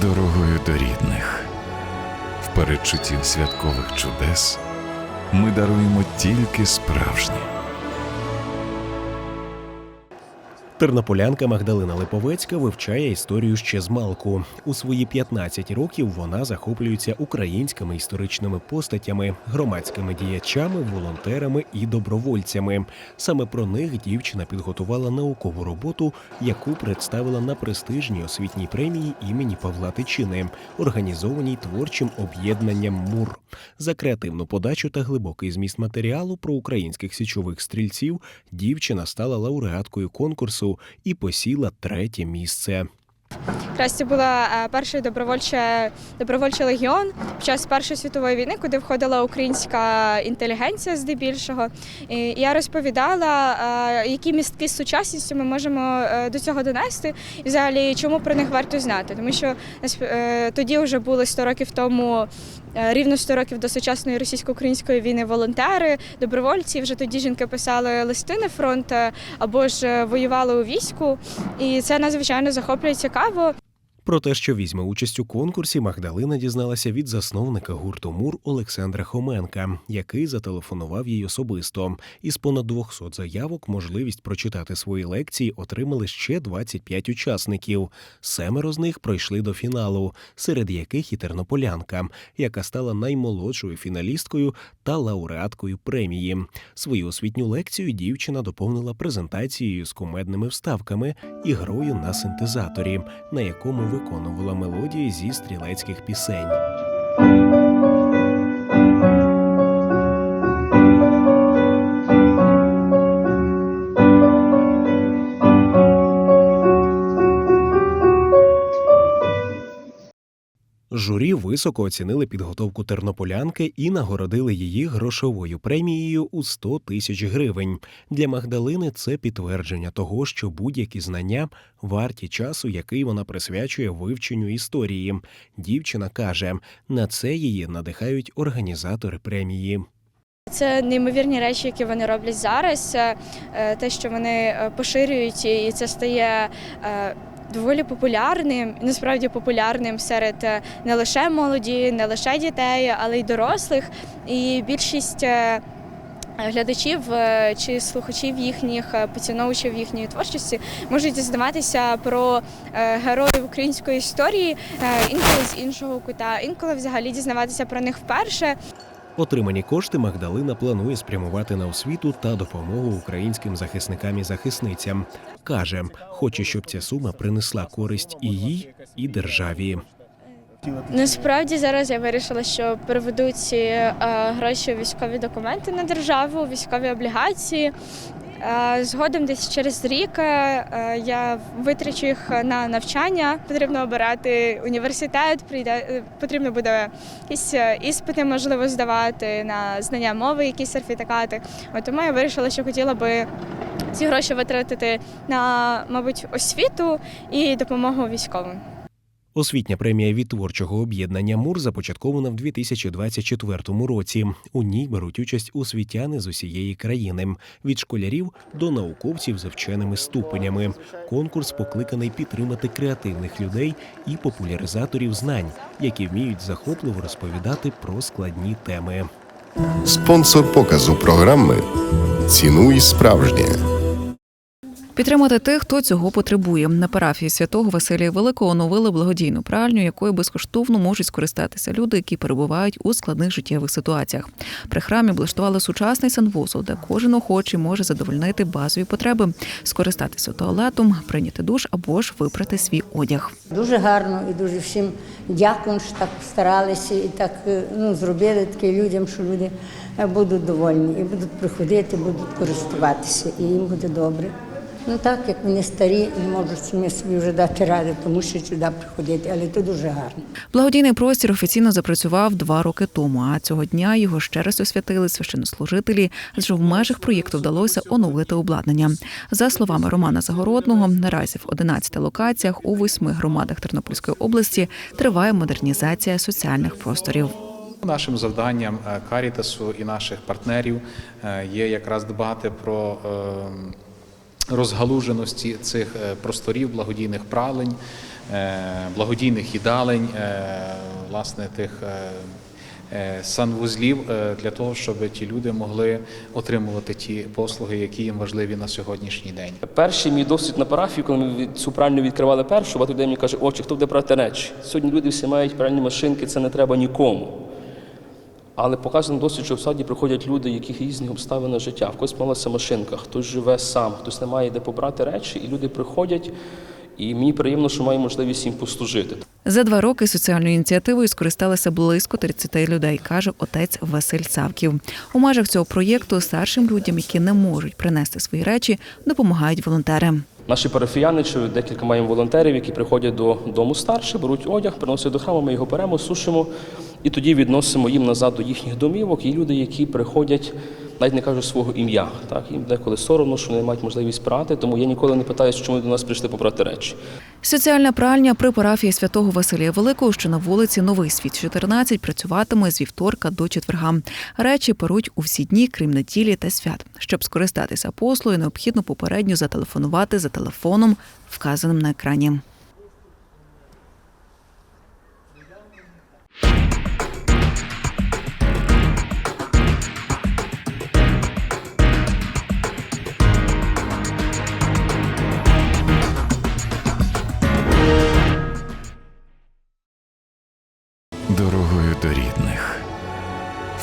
дорогою до рідних. В передчутті святкових чудес ми даруємо тільки справжнє. Тернополянка Магдалина Липовецька вивчає історію ще з малку. У свої 15 років вона захоплюється українськими історичними постатями, громадськими діячами, волонтерами і добровольцями. Саме про них дівчина підготувала наукову роботу, яку представила на престижній освітній премії імені Павла Тичини, організованій творчим об'єднанням МУР. За креативну подачу та глибокий зміст матеріалу про українських січових стрільців дівчина стала лауреаткою конкурсу і посіла третє місце. Якраз це була е, перший добровольче, добровольчий легіон під час Першої світової війни, куди входила українська інтелігенція здебільшого. І я розповідала, е, які містки з сучасністю ми можемо е, до цього донести, і взагалі чому про них варто знати. Тому що тоді вже були 100 років тому. Рівно 100 років до сучасної російсько-української війни волонтери, добровольці. Вже тоді жінки писали листи на фронт або ж воювали у війську. І це надзвичайно захоплює цікаво. kavą Про те, що візьме участь у конкурсі, Магдалина дізналася від засновника гурту МУР Олександра Хоменка, який зателефонував їй особисто. Із понад 200 заявок можливість прочитати свої лекції отримали ще 25 учасників. Семеро з них пройшли до фіналу, серед яких і тернополянка, яка стала наймолодшою фіналісткою та лауреаткою премії. Свою освітню лекцію дівчина доповнила презентацією з кумедними вставками і грою на синтезаторі, на якому виконувала мелодії зі стрілецьких пісень. Журі високо оцінили підготовку тернополянки і нагородили її грошовою премією у 100 тисяч гривень. Для Магдалини це підтвердження того, що будь-які знання варті часу, який вона присвячує вивченню історії. Дівчина каже, на це її надихають організатори премії. Це неймовірні речі, які вони роблять зараз. Е, Те, що вони е, поширюють, і це стає е, доволі популярним, насправді популярним серед е, не лише молоді, не лише дітей, але й дорослих. І більшість. е, Глядачів е, чи слухачів їхніх поціновувачів їхньої творчості можуть дізнаватися про героїв української історії інколи з іншого кута, інколи взагалі дізнаватися про них вперше. Отримані кошти Магдалина планує спрямувати на освіту та допомогу українським захисникам і захисницям. Каже, хоче, щоб ця сума принесла користь і їй, і державі. Насправді зараз я вирішила, що переведу ці е, гроші у військові документи на державу, військові облігації. Е, Згодом десь через рік е, я витрачу їх на навчання. Потрібно обирати університет, прийде е, потрібно буде якісь іспити, можливо, здавати на знання мови, якісь сертифікати. От тому я вирішила, що хотіла би ці гроші витратити на, мабуть, освіту і допомогу військовим. Освітня премія від творчого об'єднання МУР започаткована в 2024 році. У ній беруть участь освітяни з усієї країни від школярів до науковців з вченими ступенями. Конкурс покликаний підтримати креативних людей і популяризаторів знань, які вміють захопливо розповідати про складні теми. Спонсор показу програми Цінуй справжнє. Підтримати тих, хто цього потребує. На парафії святого Василія Великого оновили благодійну пральню, якою безкоштовно можуть скористатися люди, які перебувають у складних життєвих ситуаціях. При храмі облаштували сучасний санвузол, де кожен охочий може задовольнити базові потреби, скористатися туалетом, прийняти душ або ж випрати свій одяг. Дуже гарно і дуже всім дякую, що так старалися і так е, ну, зробили таке людям, що люди е, будуть довольні і будуть приходити, будуть користуватися, і їм буде добре. Ну так, як вони старі, не можуть самі собі вже дати ради, тому що сюди приходити, але це дуже гарно. Благодійний простір офіційно запрацював два роки тому. А цього дня його ще раз освятили священнослужителі, адже в межах проєкту вдалося оновити обладнання. За словами Романа Загородного, наразі в 11 локаціях у восьми громадах Тернопільської області триває модернізація соціальних просторів. Нашим завданням е, Карітасу і наших партнерів е, є якраз дбати про е, розгалуженості цих е, просторів, благодійних пралень, е, благодійних їдалень, е, власне, тих санвузлів для того, щоб ті люди могли отримувати ті послуги, які їм важливі на сьогоднішній день. Перший мій досвід на парафії, коли ми цю пральню відкривали першу, багато мені каже, отче, хто буде брати речі? Сьогодні люди всі мають пральні машинки, це не треба нікому. Але показано досвід, що в саді приходять люди, яких різні обставини життя. В когось малася машинка, хтось живе сам, хтось не має де побрати речі, і люди приходять. І мені приємно, що маю можливість їм послужити. За два роки соціальною ініціативою скористалися близько 30 людей, каже отець Василь Савків. У межах цього проєкту старшим людям, які не можуть принести свої речі, допомагають волонтери. Наші парафіяни, чи декілька маємо волонтерів, які приходять до дому старше, беруть одяг, приносять до храму, ми його беремо, сушимо і тоді відносимо їм назад до їхніх домівок. І люди, які приходять, навіть не кажуть свого ім'я. Так їм деколи соромно, що не мають можливість прати. Тому я ніколи не питаю, чому до нас прийшли побрати речі. Соціальна пральня при парафії святого Василія Великого, що на вулиці Новий Світ 14, працюватиме з вівторка до четверга. Речі перуть у всі дні, крім неділі та свят. Щоб скористатися послугою, необхідно попередньо зателефонувати за телефоном, вказаним на екрані.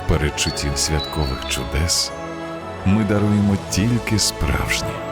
В передчутті святкових чудес ми даруємо тільки справжнє.